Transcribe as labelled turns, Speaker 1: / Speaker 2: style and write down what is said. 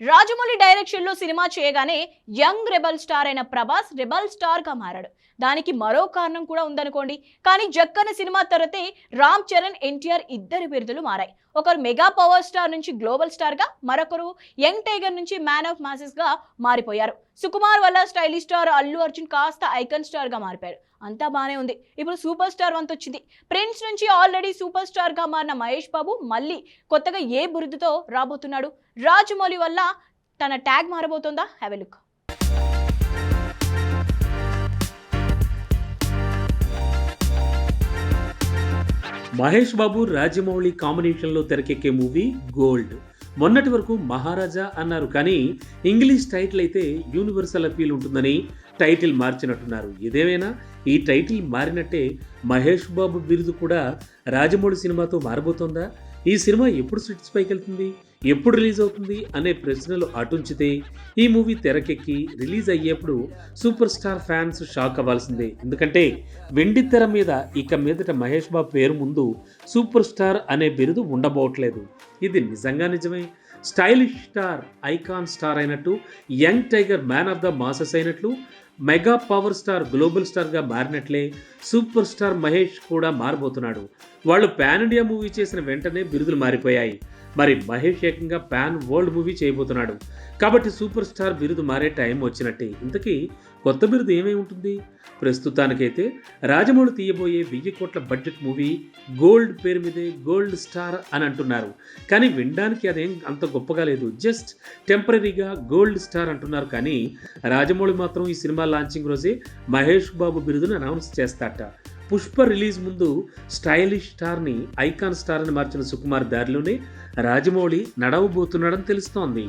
Speaker 1: రాజమౌళి డైరెక్షన్లో సినిమా చేయగానే young rebel star అయిన ప్రభాస్ రెబల్ స్టార్గా మారాడు. దానికి మరో కారణం కూడా ఉందనుకోండి. కానీ జక్కన సినిమా తర్వాతే రామ్ చరణ్ ఎన్టీఆర్ ఇద్దరి బిరుదులు మారాయి. ఒకరు మెగా పవర్ స్టార్ నుంచి గ్లోబల్ స్టార్గా మరొకరు యంగ్ టైగర్ నుంచి మ్యాన్ ఆఫ్ మాసెస్ మారిపోయారు. సుకుమార్ వల్ల స్టైలిష్ స్టార్ అల్లు అర్జున్ కాస్త ఐకన్ స్టార్గా మారిపోయారు. అంతా బాగానే ఉంది. ఇప్పుడు సూపర్ స్టార్ వంత వచ్చింది. ప్రిన్స్ నుంచి ఆల్రెడీ సూపర్ స్టార్గా మారిన మహేష్ బాబు మళ్ళీ కొత్తగా ఏ బురుదుతో రాబోతున్నాడు? రాజమౌళి వల్ల తన tag మారబోతుందా? Have a look
Speaker 2: Mahesh Babu Rajamouli కాంబినేషన్లో తెరకెక్కే మూవీ గోల్డ్. మొన్నటి వరకు మహారాజా అన్నారు కానీ ఇంగ్లీష్ టైటిల్ అయితే యూనివర్సల్ అపీల్ ఉంటుందని టైటిల్ మార్చినట్టున్నారు. ఇదేమైనా? ఈ టైటిల్ మారినట్టే మహేష్ బాబు బిరుదు కూడా రాజమౌళి సినిమాతో మారబోతోందా? ఈ సినిమా ఎప్పుడు స్విట్స్ పైకి వెళ్తుంది? ఎప్పుడు రిలీజ్ అవుతుంది? అనే ప్రశ్నలు అటుంచితే ఈ మూవీ తెరకెక్కి రిలీజ్ అయ్యేప్పుడు సూపర్ స్టార్ ఫ్యాన్స్ షాక్ అవ్వాల్సిందే. ఎందుకంటే వెండి తెర మీద ఇక మీదట మహేష్ బాబు పేరు ముందు సూపర్ స్టార్ అనే బిరుదు ఉండబోట్లేదు ఇది నిజంగా నిజమే? స్టైలిష్ స్టార్ ఐకాన్ స్టార్ అయినట్టు young tiger man of the masses అయినట్లు మెగా పవర్ స్టార్ గ్లోబల్ స్టార్గా మారినట్లే సూపర్ స్టార్ మహేష్ కూడా మారబోతున్నాడు. వాళ్ళు పాన్ ఇండియా మూవీ చేసిన వెంటనే బిరుదులు మారిపోయాయి. మరి మహేష్ ఏకంగా పాన్ వరల్డ్ మూవీ చేయబోతున్నాడు. కాబట్టి సూపర్ స్టార్ బిరుదు మారే టైం వచ్చినట్టే. ఇంతకీ కొత్త బిరుదు ఏమై ఉంటుంది? ప్రస్తుతానికైతే రాజమౌళి తీయబోయే వెయ్యి కోట్ల బడ్జెట్ మూవీ గోల్డ్ పేరు మీదే గోల్డ్ స్టార్ అని అంటున్నారు. కానీ వినడానికి అదేం అంత గొప్పగా లేదు. జస్ట్ టెంపరీగా గోల్డ్ స్టార్ అంటున్నారు. కానీ రాజమౌళి మాత్రం ఈ సినిమా లాంచింగ్ రోజే మహేష్ బాబు బిరుదును అనౌన్స్ చేస్తాట. పుష్ప రిలీజ్ ముందు స్టైలిష్ స్టార్ని ఐకాన్ స్టార్ అని మార్చిన సుకుమార్ దారిలోనే రాజమౌళి నడవబోతున్నాడని తెలుస్తోంది.